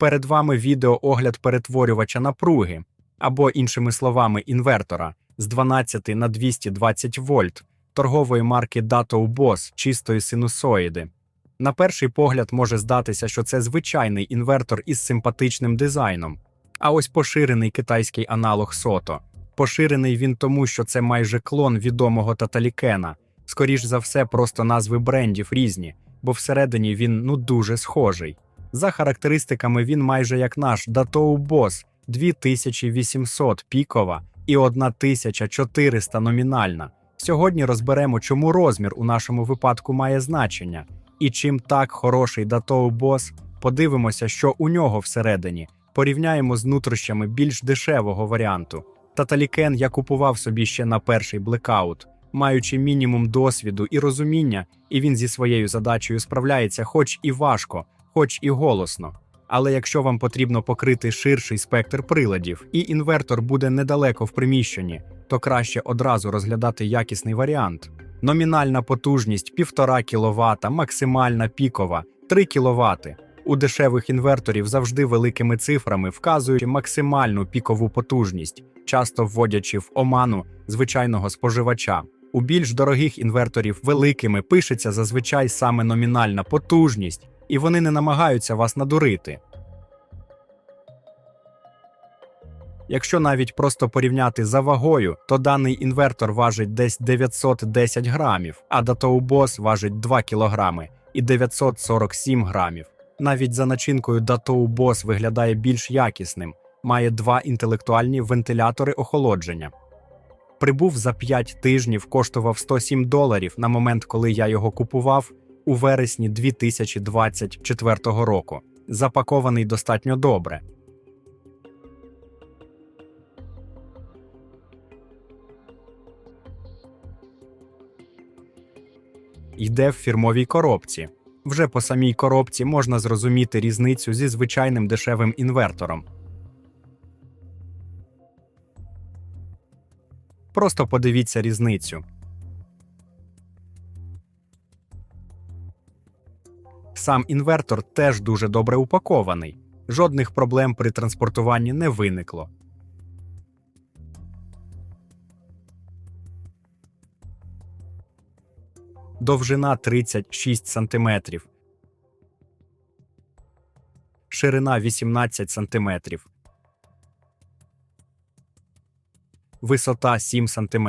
Перед вами відеоогляд перетворювача напруги, або, іншими словами, інвертора з 12 на 220 вольт торгової марки Dato Boss чистої синусоїди. На перший погляд може здатися, що це звичайний інвертор із симпатичним дизайном. А ось поширений китайський аналог Сото. Поширений він тому, що це майже клон відомого Таталікена. Скоріш за все, просто назви брендів різні, бо всередині він ну дуже схожий. За характеристиками він майже як наш Datou Boss 2800 пікова і 1400 номінальна. Сьогодні розберемо, чому розмір у нашому випадку має значення, і чим так хороший Datou Boss, подивимося, що у нього всередині. Порівняємо з нутрощами більш дешевого варіанту. Таталікен я купував собі ще на перший блекаут, маючи мінімум досвіду і розуміння, і він зі своєю задачею справляється, хоч і важко, хоч і голосно. Але якщо вам потрібно покрити ширший спектр приладів, і інвертор буде недалеко в приміщенні, то краще одразу розглядати якісний варіант. Номінальна потужність 1,5 кВт, максимальна пікова 3 кВт. У дешевих інверторів завжди великими цифрами вказують максимальну пікову потужність, часто вводячи в оману звичайного споживача. У більш дорогих інверторів великими пишеться зазвичай саме номінальна потужність, і вони не намагаються вас надурити. Якщо навіть просто порівняти за вагою, то даний інвертор важить десь 910 грамів, а Boss важить 2 кілограми і 947 грамів. Навіть за начинкою Boss виглядає більш якісним, має два інтелектуальні вентилятори охолодження. Прибув за 5 тижнів, коштував 107 доларів на момент, коли я його купував у вересні 2024 року. Запакований достатньо добре. Йде в фірмовій коробці. Вже по самій коробці можна зрозуміти різницю зі звичайним дешевим інвертором. Просто подивіться різницю. Сам інвертор теж дуже добре упакований. Жодних проблем при транспортуванні не виникло. Довжина 36 см. Ширина 18 см. Висота 7 см.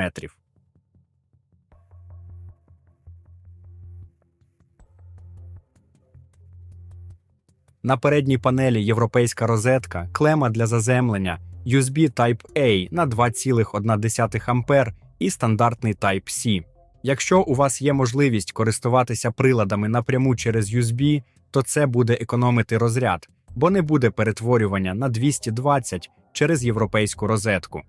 На передній панелі європейська розетка, клема для заземлення, USB Type-A на 2,1 А і стандартний Type-C. Якщо у вас є можливість користуватися приладами напряму через USB, то це буде економити розряд, бо не буде перетворювання на 220 через європейську розетку.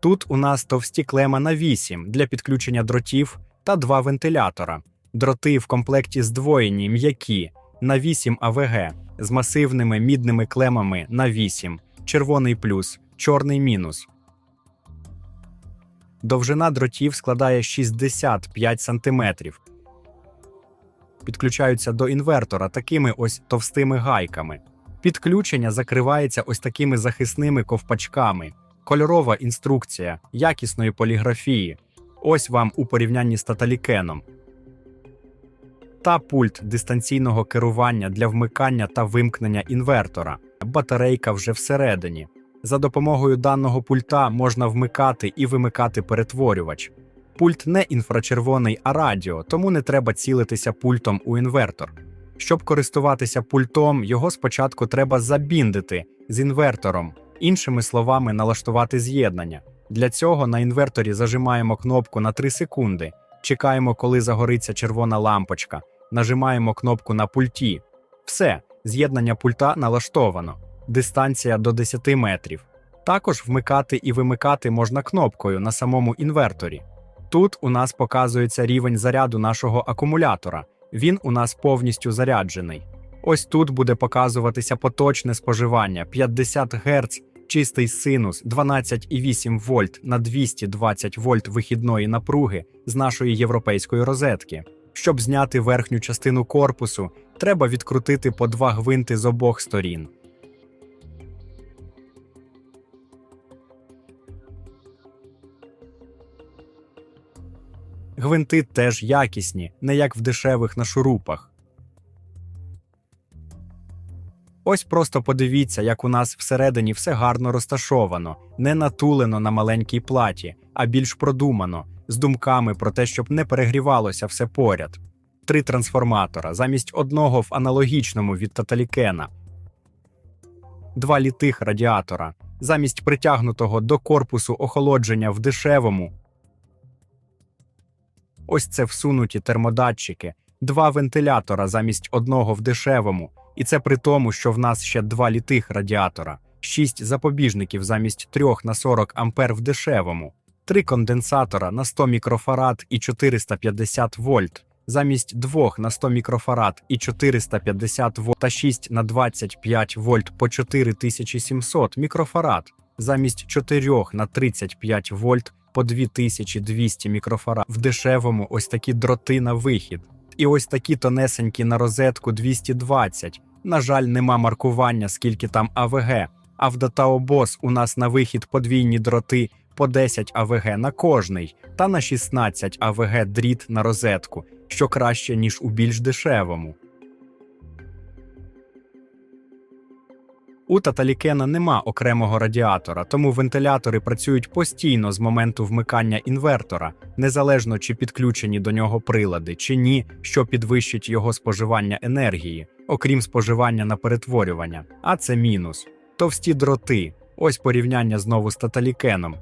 Тут у нас товсті клема на 8 для підключення дротів та два вентилятора. Дроти в комплекті здвоєні м'які на 8 АВГ з масивними мідними клемами на 8, червоний плюс, чорний мінус. Довжина дротів складає 65 см. Підключаються до інвертора такими ось товстими гайками. Підключення закривається ось такими захисними ковпачками. Кольорова інструкція якісної поліграфії. Ось вам у порівнянні з таталікеном. Та пульт дистанційного керування для вмикання та вимкнення інвертора. Батарейка вже всередині. За допомогою даного пульта можна вмикати і вимикати перетворювач. Пульт не інфрачервоний, а радіо, тому не треба цілитися пультом у інвертор. Щоб користуватися пультом, його спочатку треба забіндити з інвертором, іншими словами, налаштувати з'єднання. Для цього на інверторі зажимаємо кнопку на 3 секунди, чекаємо, коли загориться червона лампочка, нажимаємо кнопку на пульті. Все, з'єднання пульта налаштовано дистанція до 10 метрів. Також вмикати і вимикати можна кнопкою на самому інверторі. Тут у нас показується рівень заряду нашого акумулятора. Він у нас повністю заряджений. Ось тут буде показуватися поточне споживання 50 Гц, чистий синус 12,8 вольт на 220 вольт вихідної напруги з нашої європейської розетки. Щоб зняти верхню частину корпусу, треба відкрутити по два гвинти з обох сторін. Гвинти теж якісні, не як в дешевих на шурупах. Ось просто подивіться, як у нас всередині все гарно розташовано, не натулено на маленькій платі, а більш продумано, з думками про те, щоб не перегрівалося все поряд. Три трансформатора замість одного в аналогічному від Таталікена, два літих радіатора замість притягнутого до корпусу охолодження в дешевому. Ось це всунуті термодатчики, два вентилятора замість одного в дешевому, і це при тому, що в нас ще два літих радіатора, шість запобіжників замість трьох на 40 ампер в дешевому, три конденсатора на 100 мікрофарад і 450 вольт, замість двох на 100 мікрофарад і 450 вольт та 6 на 25 вольт по 4700 мікрофарад, замість 4 на 35 вольт по 2200 мікрофарад. В дешевому ось такі дроти на вихід. І ось такі тонесенькі на розетку 220. На жаль, нема маркування, скільки там АВГ. А в DataOBOS у нас на вихід подвійні дроти по 10 АВГ на кожний та на 16 АВГ дріт на розетку, що краще, ніж у більш дешевому. У Таталікена нема окремого радіатора, тому вентилятори працюють постійно з моменту вмикання інвертора, незалежно чи підключені до нього прилади, чи ні, що підвищить його споживання енергії, окрім споживання на перетворювання. А це мінус. Товсті дроти. Ось порівняння знову з Таталікеном.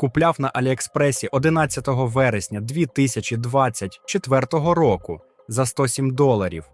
Купляв на Аліекспресі 11 вересня 2024 року за 107 доларів.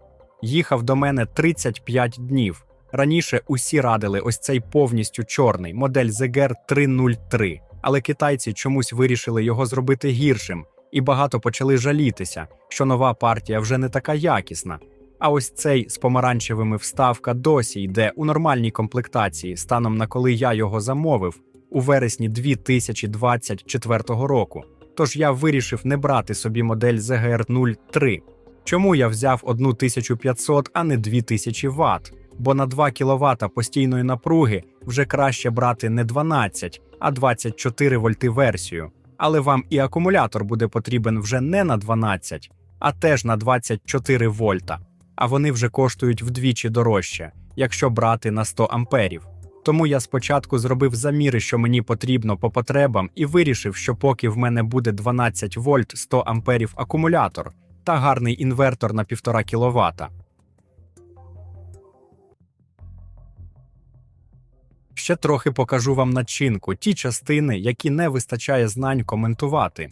Їхав до мене 35 днів. Раніше усі радили ось цей повністю чорний модель ZGR 303, але китайці чомусь вирішили його зробити гіршим, і багато почали жалітися, що нова партія вже не така якісна. А ось цей з помаранчевими вставка досі йде у нормальній комплектації, станом на коли я його замовив у вересні 2024 року. Тож я вирішив не брати собі модель ZGR 03. Чому я взяв 1500, а не 2000 Вт? Бо на 2 кВт постійної напруги вже краще брати не 12, а 24 вольти версію. Але вам і акумулятор буде потрібен вже не на 12, а теж на 24 вольта. А вони вже коштують вдвічі дорожче, якщо брати на 100 амперів. Тому я спочатку зробив заміри, що мені потрібно по потребам, і вирішив, що поки в мене буде 12 вольт 100 амперів акумулятор та гарний інвертор на 1,5 кВт. Ще трохи покажу вам начинку, ті частини, які не вистачає знань коментувати.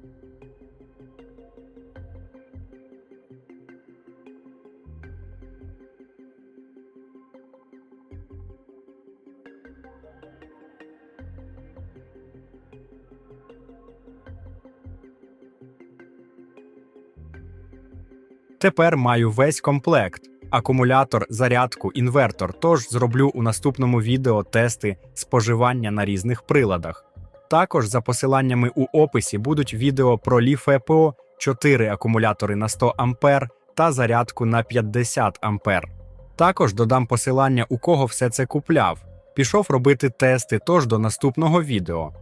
Тепер маю весь комплект: акумулятор, зарядку, інвертор. Тож зроблю у наступному відео тести споживання на різних приладах. Також за посиланнями у описі будуть відео про Leaf EPO, 4 акумулятори на 100 А та зарядку на 50 А. Також додам посилання, у кого все це купляв. Пішов робити тести, тож до наступного відео.